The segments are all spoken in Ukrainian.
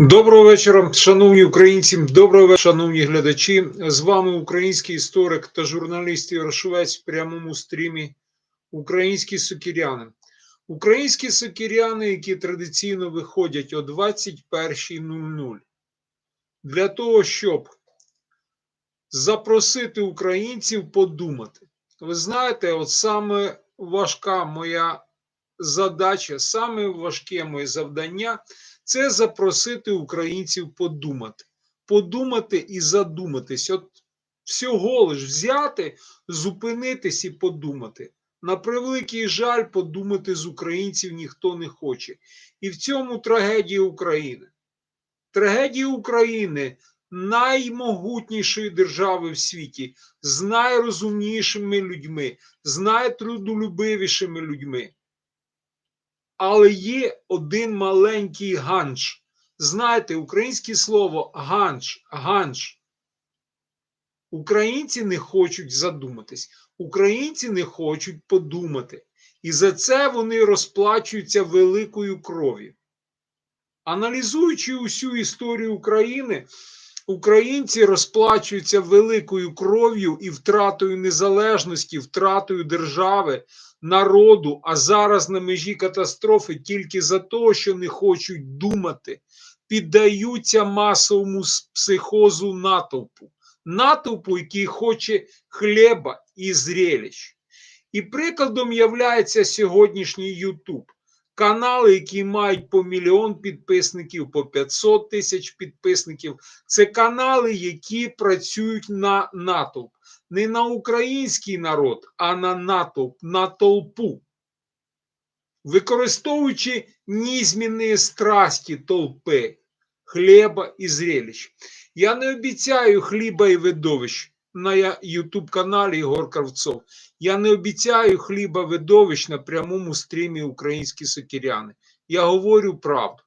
Доброго вечора, шановні українці, доброго вечора, шановні глядачі. З вами український історик та журналіст Ярошовець в прямому стрімі Українські сокіряни. Українські сокіряни, які традиційно виходять о 21.00 для того, щоб запросити українців подумати. Ви знаєте, от саме важка моя задача, саме важке моє завдання це запросити українців подумати. Подумати і задуматись. От всього лиш взяти, зупинитись і подумати. На превеликий жаль, подумати з українців ніхто не хоче. І в цьому трагедія України. Трагедія України наймогутнішої держави в світі, з найрозумнішими людьми, з найтрудолюбивішими людьми. Але є один маленький ганж. Знаєте, українське слово ганж, ганж. Українці не хочуть задуматись, українці не хочуть подумати. І за це вони розплачуються великою кров'ю. Аналізуючи усю історію України, українці розплачуються великою кров'ю і втратою незалежності, втратою держави, народу, а зараз на межі катастрофи тільки за те, що не хочуть думати, піддаються масовому психозу натовпу, натовпу, який хоче хліба і зрелищ. І прикладом являється сьогоднішній Ютуб. Канали, які мають по мільйон підписників, по 500 тисяч підписників, це канали, які працюють на натовп не на український народ, а на натовп, на толпу. Використовуючи нізмінні страсті толпи, хліба і зрелищ. Я не обіцяю хліба і видовищ на YouTube каналі Ігор Кравцов. Я не обіцяю хліба видовищ на прямому стрімі Українські сокіряни. Я говорю правду.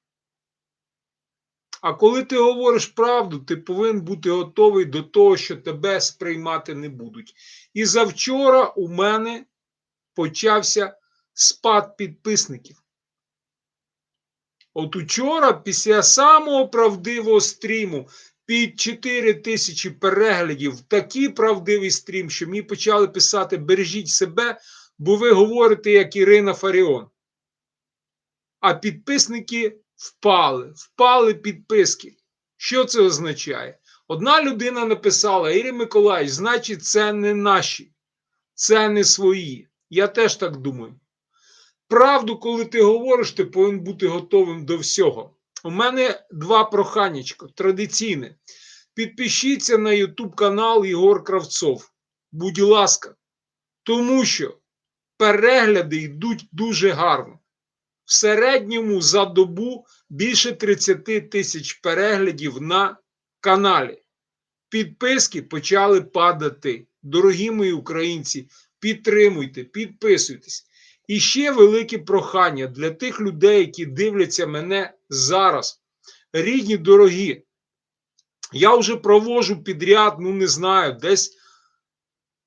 А коли ти говориш правду, ти повинен бути готовий до того, що тебе сприймати не будуть. І завчора у мене почався спад підписників. От учора, після самого правдивого стріму, під 4 тисячі переглядів, такий правдивий стрім, що мені почали писати: бережіть себе, бо ви говорите, як Ірина Фаріон. А підписники впали, впали підписки. Що це означає? Одна людина написала: Ірі Миколаївич, значить, це не наші, це не свої. Я теж так думаю. Правду, коли ти говориш, ти повинен бути готовим до всього. У мене два проханнячка традиційне. Підпишіться на YouTube канал Єгор Кравцов. Будь ласка, тому що перегляди йдуть дуже гарно. В середньому за добу більше 30 тисяч переглядів на каналі. Підписки почали падати. Дорогі мої українці, підтримуйте, підписуйтесь. І ще велике прохання для тих людей, які дивляться мене зараз. Рідні, дорогі, я вже провожу підряд, ну не знаю, десь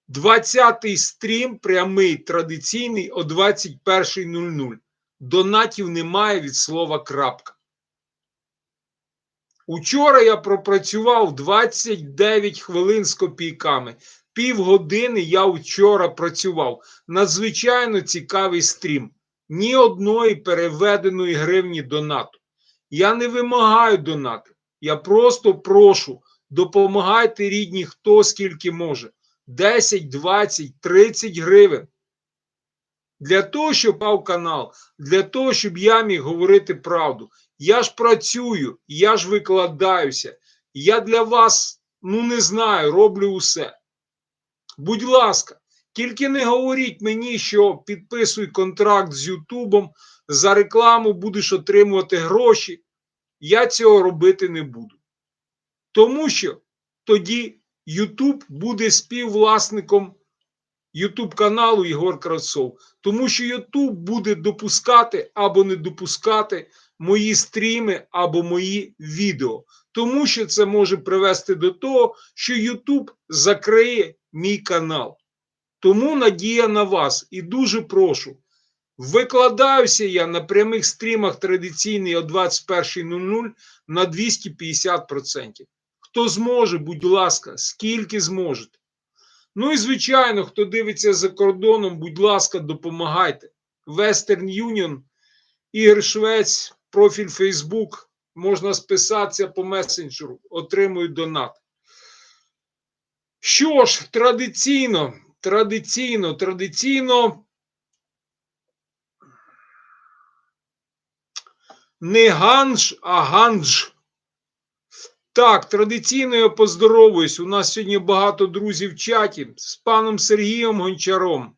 20-й стрім, прямий традиційний о 21.00. Донатів немає від слова крапка. Учора я пропрацював 29 хвилин з копійками. Півгодини я вчора працював. Надзвичайно цікавий стрім. Ні одної переведеної гривні донату. Я не вимагаю донату. Я просто прошу, допомагайте рідні, хто скільки може. 10, 20, 30 гривень. Для того, щоб пав канал, для того, щоб я міг говорити правду. Я ж працюю, я ж викладаюся. Я для вас, ну не знаю, роблю усе. Будь ласка, тільки не говоріть мені, що підписуй контракт з Ютубом, за рекламу будеш отримувати гроші. Я цього робити не буду. Тому що тоді Ютуб буде співвласником Ютуб каналу Єгор Кравцов. Тому що Ютуб буде допускати або не допускати мої стріми або мої відео. Тому що це може привести до того, що Ютуб закриє мій канал. Тому надія на вас і дуже прошу. Викладаюся я на прямих стрімах традиційний о 21.00 на 250%. Хто зможе, будь ласка, скільки зможете. Ну і звичайно, хто дивиться за кордоном, будь ласка, допомагайте. Western Union, Ігор Швець, профіль Facebook, можна списатися по месенджеру, отримують донат. Що ж, традиційно, традиційно, традиційно. Не ганж, а ганж. Так, традиційно я поздоровуюсь. У нас сьогодні багато друзів в чаті з паном Сергієм Гончаром,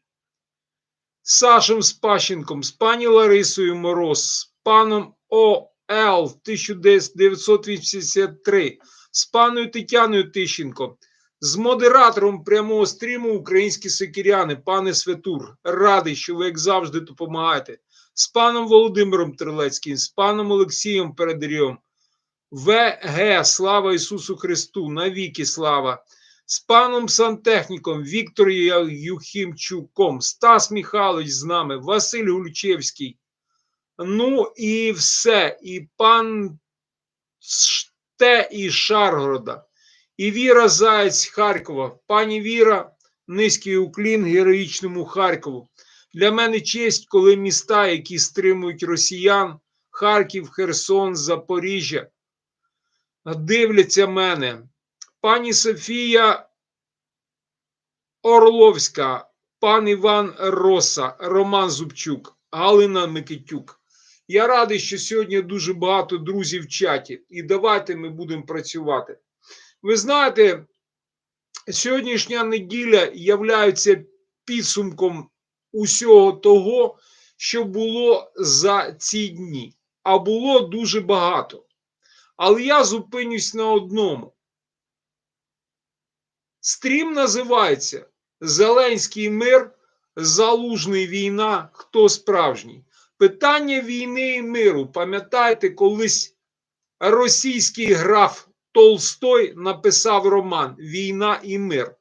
Сашем Спащенком, з пані Ларисою Мороз, з паном ОЛ 1983, з паною Тетяною Тищенко, з модератором прямого стріму Українські сокиряни, пане Светур. Радий, що ви, як завжди, допомагаєте. З паном Володимиром Трилецьким, з паном Олексієм Передарєм. ВГ, слава Ісусу Христу, навіки слава, з паном сантехніком Віктором Юхімчуком, Стас Михайлович з нами, Василь Гульчевський. Ну і все. І пан Ште із Шаргорода, і Віра Заєць Харкова. Пані Віра, низький уклін героїчному Харкову. Для мене честь, коли міста, які стримують росіян, Харків, Херсон, Запоріжжя дивляться мене. Пані Софія Орловська, пан Іван Роса, Роман Зубчук, Галина Микитюк. Я радий, що сьогодні дуже багато друзів в чаті, і давайте ми будемо працювати. Ви знаєте, сьогоднішня неділя являється підсумком усього того, що було за ці дні, а було дуже багато. Але я зупинюсь на одному. Стрім називається Зеленський мир, Залужний війна. Хто справжній? Питання війни і миру. Пам'ятаєте, колись російський граф Толстой написав роман Війна і мир.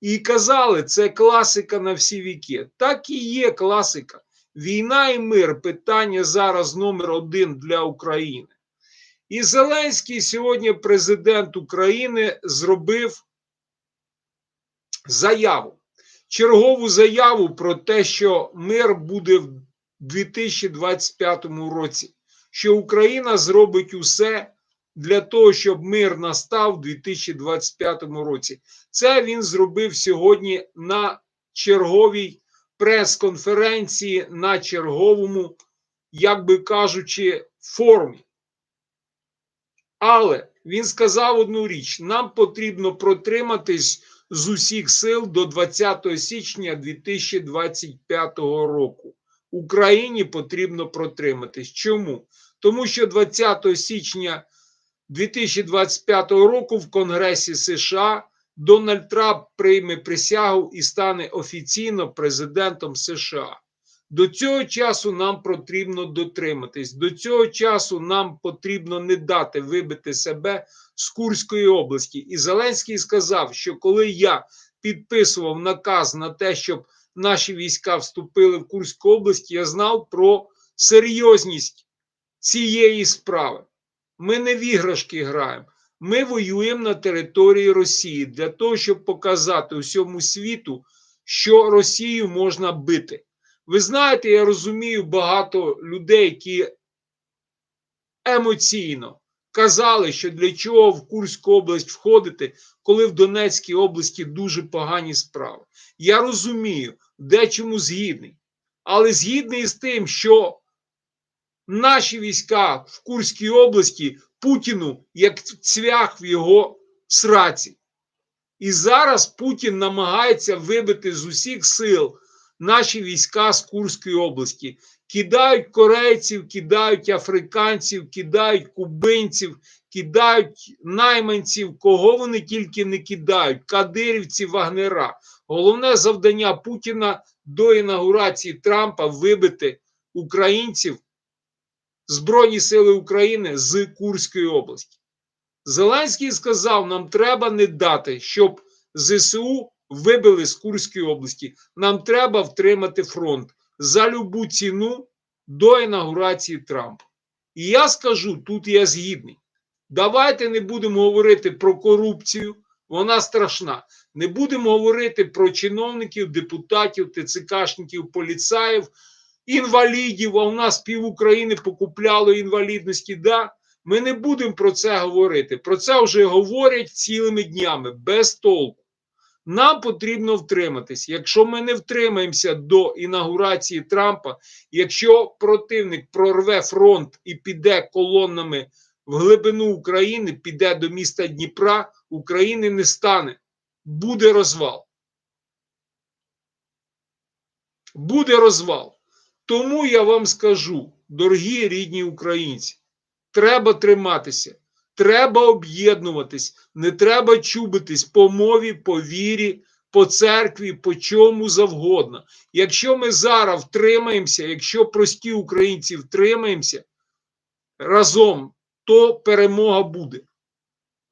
І казали, це класика на всі віки. Так і є класика. Війна і мир питання зараз номер один для України. І Зеленський сьогодні президент України зробив заяву, чергову заяву про те, що мир буде в 2025 році, що Україна зробить усе для того, щоб мир настав у 2025 році. Це він зробив сьогодні на черговій прес-конференції, на черговому, як би кажучи, форумі. Але він сказав одну річ: нам потрібно протриматись з усіх сил до 20 січня 2025 року. Україні потрібно протриматись. Чому? Тому що 20 січня 2025 року в Конгресі США Дональд Трамп прийме присягу і стане офіційно президентом США. До цього часу нам потрібно дотриматись. До цього часу нам потрібно не дати вибити себе з Курської області. І Зеленський сказав, що коли я підписував наказ на те, щоб наші війська вступили в Курську область, я знав про серйозність цієї справи. Ми не в іграшки граємо. Ми воюємо на території Росії для того, щоб показати усьому світу, що Росію можна бити. Ви знаєте, я розумію багато людей, які емоційно казали, що для чого в Курську область входити, коли в Донецькій області дуже погані справи. Я розумію, дечому згідний, але згідний з тим, що наші війська в Курській області Путіну як цвях в його сраці. І зараз Путін намагається вибити з усіх сил наші війська з Курської області. Кидають корейців, кидають африканців, кидають кубинців, кидають найманців, кого вони тільки не кидають, кадирівці, вагнера. Головне завдання Путіна до інаугурації Трампа вибити українців Збройні Сили України з Курської області. Зеленський сказав: нам треба не дати, щоб ЗСУ вибили з Курської області. Нам треба втримати фронт. за любу ціну до інаугурації Трампа. І я скажу, тут я згідний. Давайте не будемо говорити про корупцію, вона страшна. Не будемо говорити про чиновників, депутатів, ТЦКшників, поліцаїв, інвалідів. А у нас пів України покупляло інвалідності. Да? Ми не будемо про це говорити. Про це вже говорять цілими днями, без толку. Нам потрібно втриматись. Якщо ми не втримаємося до інаугурації Трампа, якщо противник прорве фронт і піде колоннами в глибину України, піде до міста Дніпра, України не стане. Буде розвал. Буде розвал. Тому я вам скажу, дорогі рідні українці, треба триматися, треба об'єднуватись, не треба чубитись по мові, по вірі, по церкві, по чому завгодно. Якщо ми зараз втримаємося, якщо прості українці втримаємося разом, то перемога буде.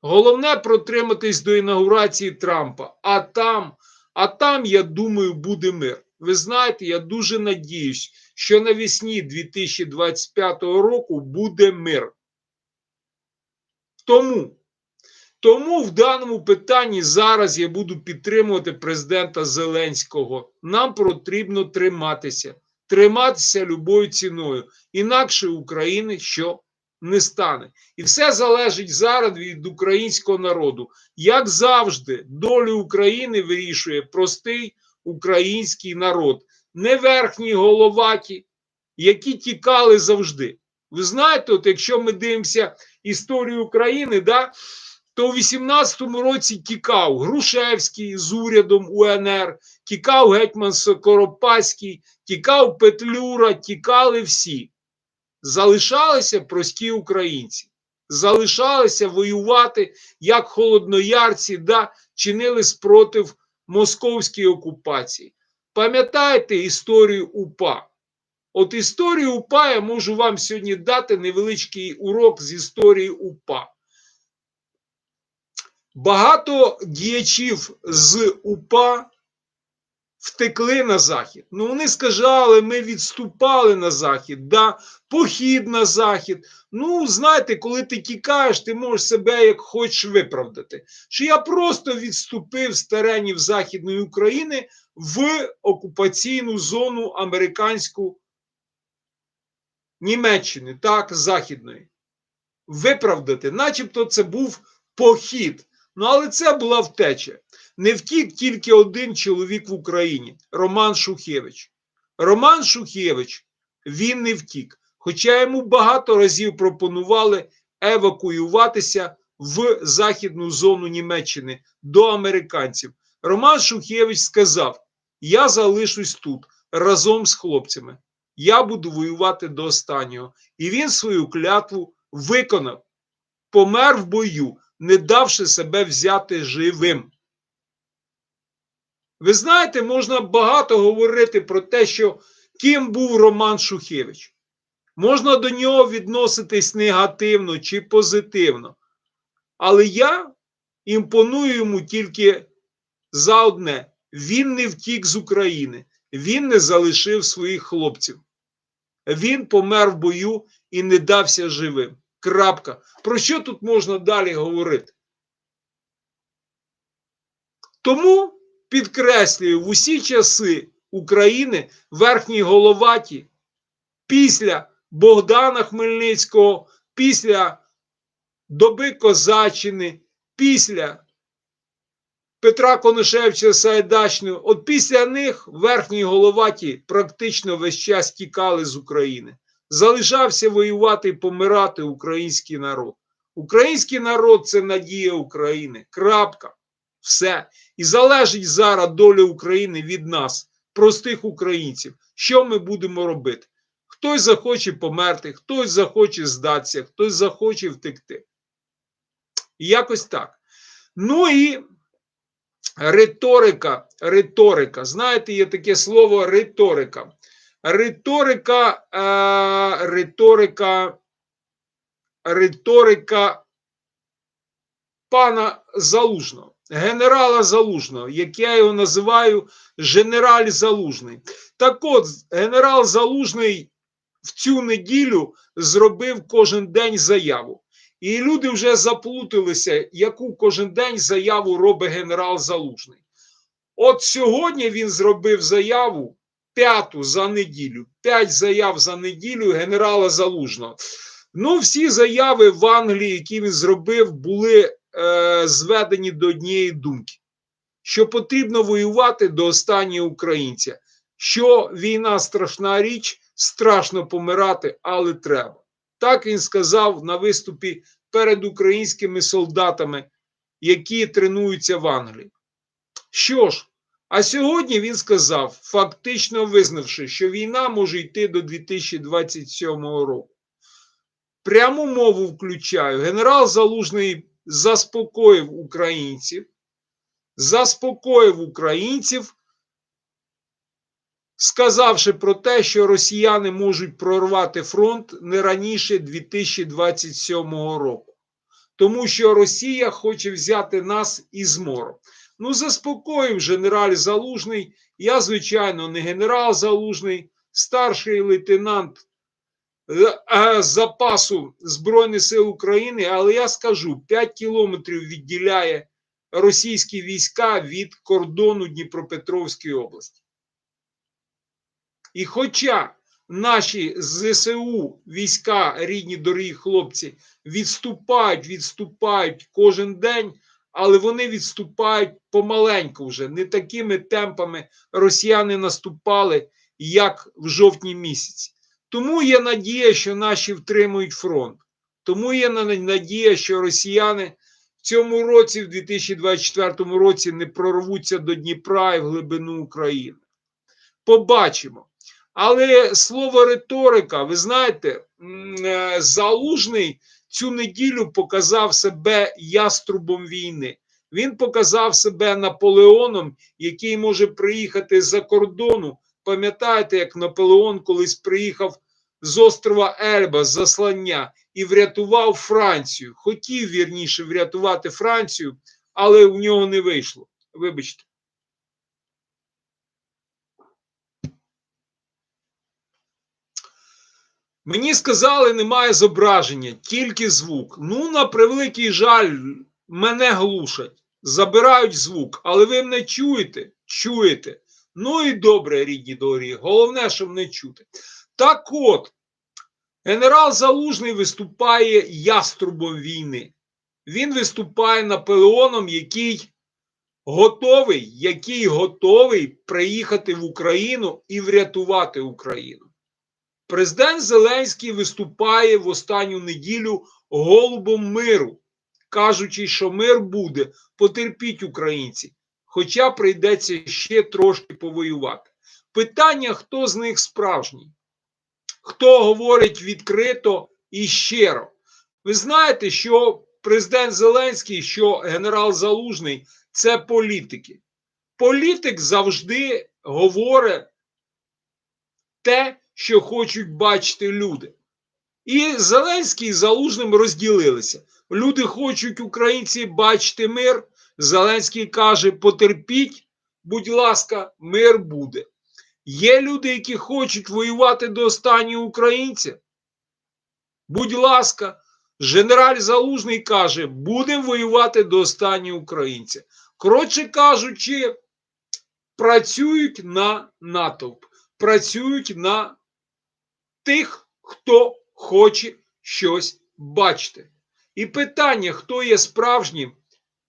Головне протриматись до інаугурації Трампа, а там, а там, я думаю, буде мир. Ви знаєте, я дуже надіюсь, що навесні 2025 року буде мир. Тому, тому в даному питанні зараз я буду підтримувати президента Зеленського. Нам потрібно триматися, триматися любою ціною. Інакше України що не стане. І все залежить зараз від українського народу. Як завжди, долю України вирішує простий український народ, не верхні головаті, які тікали завжди. Ви знаєте, от якщо ми дивимося історію України, да, то у 18-му році тікав Грушевський з урядом УНР, тікав гетьман Скоропадський, тікав Петлюра, тікали всі. Залишалися прості українці, залишалися воювати як холодноярці, да, чинили спротив московській окупації. Пам'ятаєте історію УПА? От історію УПА я можу вам сьогодні дати невеличкий урок з історії УПА. Багато діячів з УПА втекли на захід. Ну, вони сказали, ми відступали на захід, да, похід на захід. Ну, знаєте, коли ти тікаєш, ти можеш себе як хочеш виправдати. Що я просто відступив з теренів Західної України в окупаційну зону американську Німеччини, так, Західної. Виправдати, начебто це був похід. Ну, але це була втеча. Не втік тільки один чоловік в Україні Роман Шухевич. Роман Шухевич, він не втік. Хоча йому багато разів пропонували евакуюватися в західну зону Німеччини до американців. Роман Шухевич сказав: Я залишусь тут разом з хлопцями. Я буду воювати до останнього. І він свою клятву виконав, помер в бою, не давши себе взяти живим. Ви знаєте, можна багато говорити про те, що ким був Роман Шухевич. Можна до нього відноситись негативно чи позитивно. Але я імпоную йому тільки за одне: він не втік з України, він не залишив своїх хлопців. Він помер в бою і не дався живим. Крапка. Про що тут можна далі говорити? Тому підкреслюю, в усі часи України верхній головаті після Богдана Хмельницького, після доби Козаччини, після Петра Коношевича Сайдачного, от після них верхні головаті практично весь час тікали з України. Залишався воювати і помирати український народ. Український народ це надія України. Крапка. Все. І залежить зараз доля України від нас, простих українців. Що ми будемо робити? Хтось захоче померти, хтось захоче здатися, хтось захоче втекти. І якось так. Ну і риторика, риторика. Знаєте, є таке слово риторика. Риторика, е, риторика, риторика пана Залужного. генерала Залужного, як я його називаю генераль Залужний. Так от, генерал Залужний в цю неділю зробив кожен день заяву. І люди вже заплуталися, яку кожен день заяву робить генерал Залужний. От сьогодні він зробив заяву п'яту за неділю, п'ять заяв за неділю генерала Залужного. Ну, всі заяви в Англії, які він зробив, були е, зведені до однієї думки: що потрібно воювати до останнього українця, що війна страшна річ, страшно помирати, але треба. Так він сказав на виступі перед українськими солдатами, які тренуються в Англії. Що ж, а сьогодні він сказав, фактично визнавши, що війна може йти до 2027 року. Пряму мову включаю. Генерал Залужний заспокоїв українців, заспокоїв українців, сказавши про те, що росіяни можуть прорвати фронт не раніше 2027 року. Тому що Росія хоче взяти нас із мором. Ну, заспокоїв генераль Залужний. Я, звичайно, не генерал Залужний, старший лейтенант е, запасу Збройних сил України, але я скажу: 5 кілометрів відділяє російські війська від кордону Дніпропетровської області. І хоча наші ЗСУ війська, рідні дорогі хлопці, відступають, відступають кожен день, але вони відступають помаленьку вже, не такими темпами росіяни наступали, як в жовтні місяці. Тому є надія, що наші втримують фронт. Тому є надія, що росіяни в цьому році, в 2024 році, не прорвуться до Дніпра і в глибину України. Побачимо. Але слово риторика, ви знаєте, е, залужний цю неділю показав себе яструбом війни. Він показав себе Наполеоном, який може приїхати з-за кордону. Пам'ятаєте, як Наполеон колись приїхав з острова Ельба з заслання і врятував Францію. Хотів вірніше врятувати Францію, але в нього не вийшло. Вибачте. Мені сказали, немає зображення, тільки звук. Ну, на превеликий жаль, мене глушать, забирають звук, але ви мене чуєте? Чуєте. Ну і добре, рідні дорогі. Головне, щоб не чути. Так от, генерал Залужний виступає яструбом війни. Він виступає Наполеоном, який готовий, який готовий приїхати в Україну і врятувати Україну. Президент Зеленський виступає в останню неділю голубом миру, кажучи, що мир буде, потерпіть українці, хоча прийдеться ще трошки повоювати. Питання, хто з них справжній, хто говорить відкрито і щиро. Ви знаєте, що президент Зеленський, що генерал Залужний це політики. Політик завжди говорить те, що хочуть бачити люди. І Зеленський з Залужним розділилися. Люди хочуть українці бачити мир. Зеленський каже: потерпіть, будь ласка, мир буде. Є люди, які хочуть воювати до останнього українця. Будь ласка, генераль Залужний каже, будемо воювати до останнього українця. Коротше кажучи, працюють на натовп, працюють на тих, хто хоче щось бачити. І питання, хто є справжнім,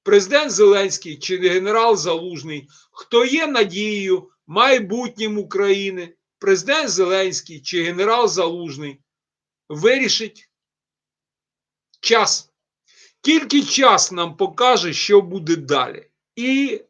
президент Зеленський чи генерал Залужний, хто є надією майбутнім України, президент Зеленський чи генерал Залужний, вирішить час. Тільки час нам покаже, що буде далі. І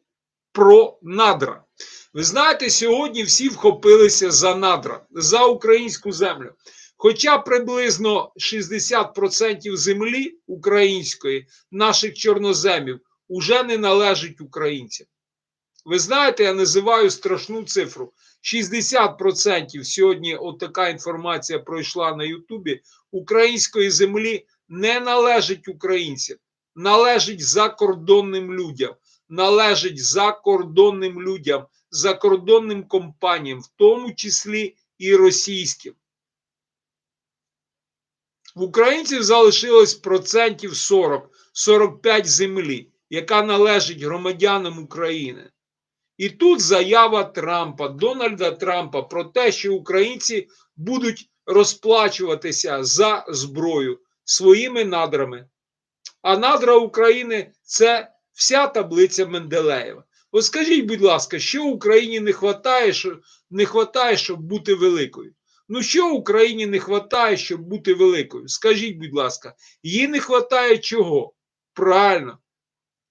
про надра. Ви знаєте, сьогодні всі вхопилися за надра, за українську землю. Хоча приблизно 60% землі української, наших чорноземів, уже не належить українцям. Ви знаєте, я називаю страшну цифру. 60% сьогодні от така інформація пройшла на Ютубі. Української землі не належить українцям, належить закордонним людям, належить закордонним людям, закордонним компаніям, в тому числі і російським. В українців залишилось процентів 40-45 землі, яка належить громадянам України. І тут заява Трампа, Дональда Трампа про те, що українці будуть розплачуватися за зброю своїми надрами. А надра України це вся таблиця Менделеєва. От скажіть, будь ласка, що Україні не вистачає, що, не хватає, щоб бути великою? Ну, що Україні не вистачає, щоб бути великою? Скажіть, будь ласка, їй не вистачає чого? Правильно,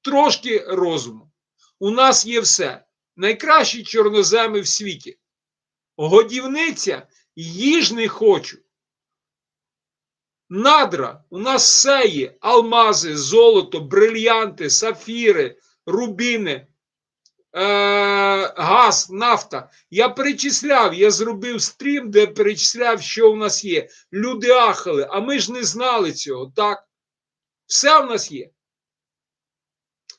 трошки розуму. У нас є все. Найкращі чорноземи в світі. Годівниця їж не хочу. Надра, у нас все є: алмази, золото, брильянти, сафіри, рубіни, газ, нафта. Я перечисляв, я зробив стрім, де перечисляв, що у нас є. Люди ахали, а ми ж не знали цього, так? Все в нас є.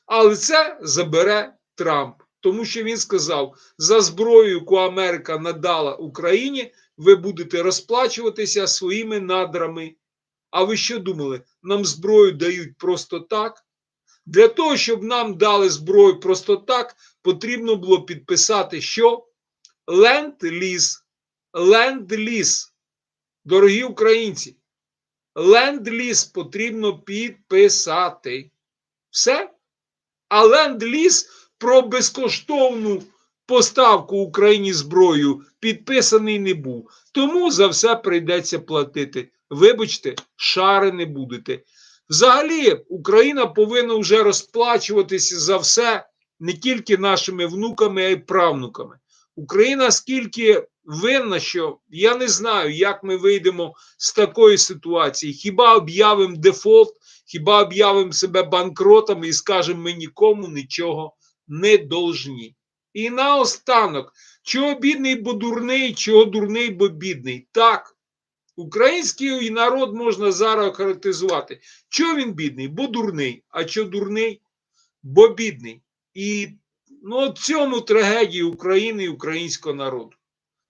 Але це забере Трамп, тому що він сказав: за зброю, яку Америка надала Україні, ви будете розплачуватися своїми надрами. А ви що думали? Нам зброю дають просто так? Для того, щоб нам дали зброю просто так, потрібно було підписати що? Ленд-ліз. Ленд-ліз. Дорогі українці, ленд-ліз потрібно підписати. Все. А ленд-ліз про безкоштовну поставку Україні зброю підписаний не був. Тому за все прийдеться платити. Вибачте, шари не будете. Взагалі, Україна повинна вже розплачуватися за все не тільки нашими внуками, а й правнуками. Україна скільки винна, що я не знаю, як ми вийдемо з такої ситуації. Хіба об'явимо дефолт, хіба об'явимо себе банкротами і скажемо, ми нікому нічого не должні. І наостанок, чого бідний, бо дурний, чого дурний, бо бідний. Так, український народ можна зараз охарактеризувати. Чого він бідний? Бо дурний. А чого дурний? Бо бідний. І ну, цьому трагедії України і українського народу.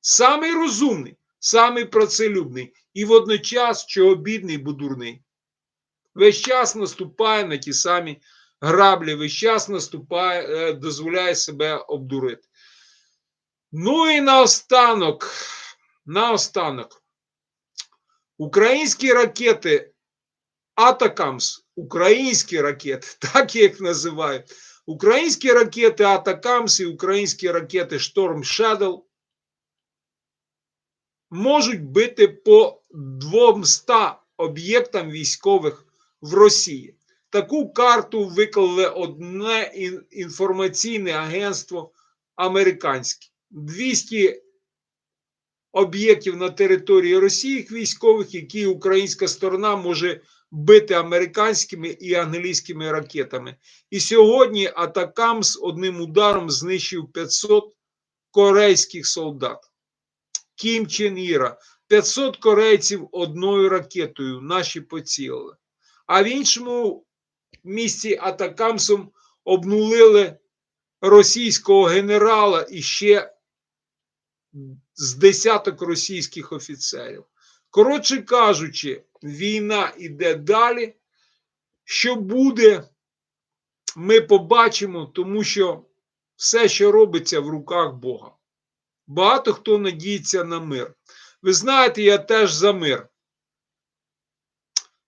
Самий розумний, самий працелюбний і водночас чого бідний, бо. Весь час наступає на ті самі граблі, весь час наступає, е, дозволяє себе обдурити. Ну і наостанок, наостанок, українські ракети Атакамс, українські ракети, так їх називають. Українські ракети Атакамс і українські ракети Шторм Shadow можуть бити по 200 об'єктам військових в Росії. Таку карту виклали одне інформаційне агентство американське. 200 об'єктів на території Росії військових, які українська сторона може бити американськими і англійськими ракетами. І сьогодні Атакам з одним ударом знищив 500 корейських солдат. Кім Чен Іра. 500 корейців одною ракетою наші поцілили. А в іншому місці Атакамсом обнулили російського генерала і ще з десяток російських офіцерів. Коротше кажучи, війна йде далі. Що буде, ми побачимо, тому що все, що робиться в руках Бога. Багато хто надіється на мир. Ви знаєте, я теж за мир.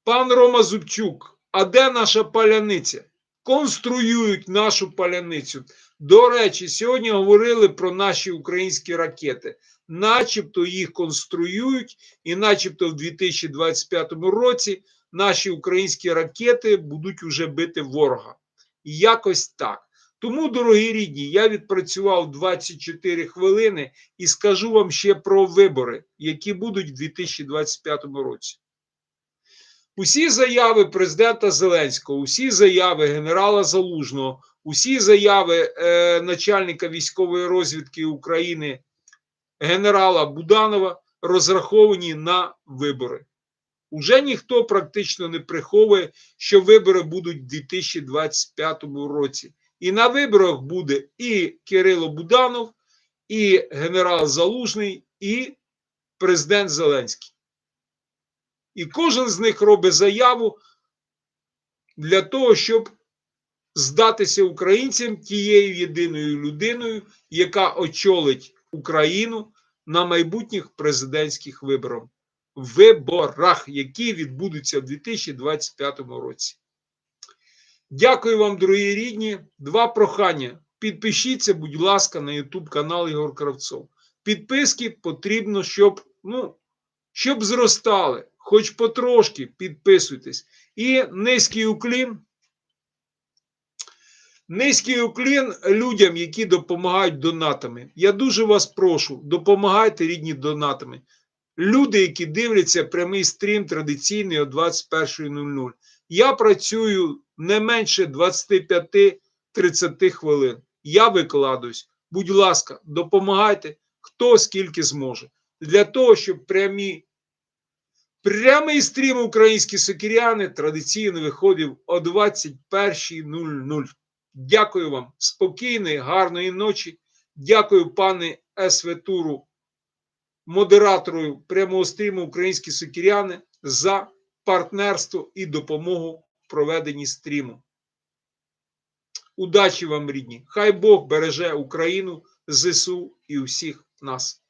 Пан Рома Зубчук, а де наша паляниця? Конструюють нашу паляницю. До речі, сьогодні говорили про наші українські ракети, начебто їх конструюють, і начебто в 2025 році наші українські ракети будуть уже бити ворога. І якось так. Тому, дорогі рідні, я відпрацював 24 хвилини і скажу вам ще про вибори, які будуть в 2025 році. Усі заяви президента Зеленського, усі заяви генерала Залужного, усі заяви е, начальника військової розвідки України генерала Буданова розраховані на вибори. Уже ніхто практично не приховує, що вибори будуть в 2025 році. І на виборах буде і Кирило Буданов, і генерал Залужний, і президент Зеленський. І кожен з них робить заяву для того, щоб здатися українцям тією єдиною людиною, яка очолить Україну на майбутніх президентських виборах, виборах, які відбудуться в 2025 році. Дякую вам, дорогі рідні. Два прохання. Підпишіться, будь ласка, на YouTube канал Ігор Кравцов. Підписки потрібно, щоб, ну, щоб зростали, хоч потрошки підписуйтесь. І низький уклін. Низький уклін людям, які допомагають донатами. Я дуже вас прошу, допомагайте рідні донатами. Люди, які дивляться прямий стрім традиційний о 21.00. Я працюю не менше 25-30 хвилин. Я викладусь. Будь ласка, допомагайте, хто скільки зможе. Для того, щоб прямі, прямий стрім українські сокіряни традиційно виходив о 21.00. Дякую вам. Спокійної, гарної ночі. Дякую, пане Есветуру, модератору прямого стріму Українські сокіряни за партнерство і допомогу в проведенні стріму. Удачі вам, рідні! Хай Бог береже Україну, ЗСУ і усіх нас.